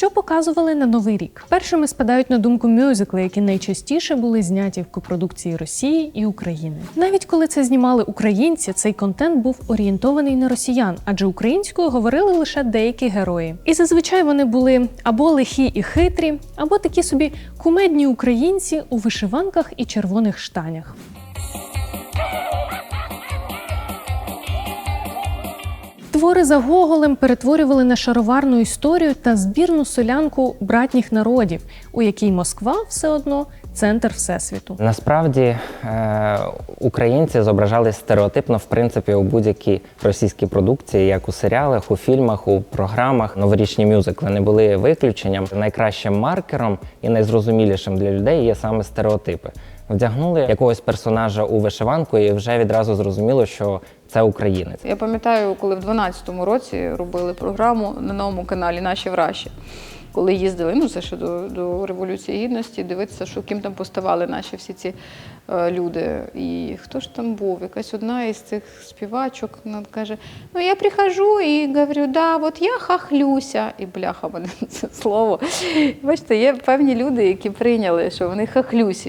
Що показували на новий рік? Першими спадають на думку мюзикли, які найчастіше були зняті в копродукції Росії і України. Навіть коли це знімали українці, цей контент був орієнтований на росіян, адже українською говорили лише деякі герої. І зазвичай вони були або лихі і хитрі, або такі собі кумедні українці у вишиванках і червоних штанях. Твори за Гоголем перетворювали на шароварну історію та збірну солянку братніх народів, у якій Москва все одно центр всесвіту. Насправді е, українці зображались стереотипно, в принципі, у будь-якій російській продукції, як у серіалах, у фільмах, у програмах. Новорічні мюзикли не були виключенням. Найкращим маркером і найзрозумілішим для людей є саме стереотипи. Вдягнули якогось персонажа у вишиванку, і вже відразу зрозуміло, що це українець. Я пам'ятаю, коли в 12-му році робили програму на новому каналі Наші враші. Коли їздили, ну це ще до, до Революції Гідності, дивитися, що ким там поставали наші всі ці е, люди. І хто ж там був? Якась одна із цих співачок вона каже: Ну я прихожу і говорю, да, от я хахлюся. І бляха мене це слово. Бачите, є певні люди, які прийняли, що вони хахлюсі.